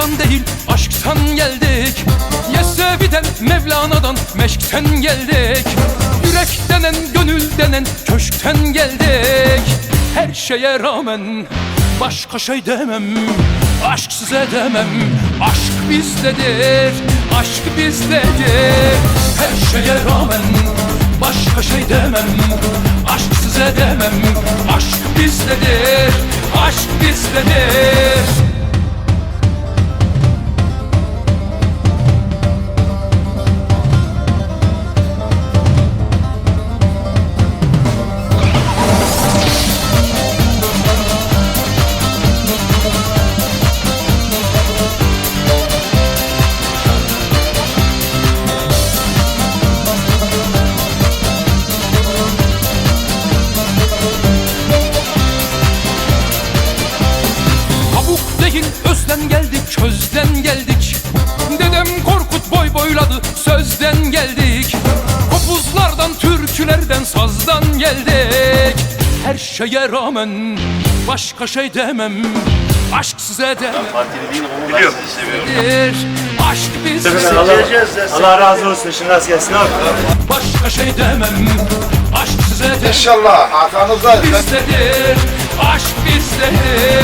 Aşktan değil aşktan geldik. Yesevi'den Mevlana'dan meşkten geldik. Yürek denen gönül denen köşkten geldik. Her şeye rağmen başka şey demem Aşk size demem. Aşk bizdedir Aşk bizdedir. Her şeye rağmen başka şey demem Aşk size demem. Aşk bizdedir Aşk bizdedir közden geldik. Dedem Korkut boy boyladı. Sözden geldik. Kopuzlardan türkülerden sazdan geldik. Her şeye rağmen başka şey demem. Aşk size demem. Biliyorum. Aşk bizde Allah, Allah razı olsun. Şimdi rast gelsin abi. Başka şey demem. Aşk size demem. İnşallah. Arkanızda bizdedir Aşk bizdedir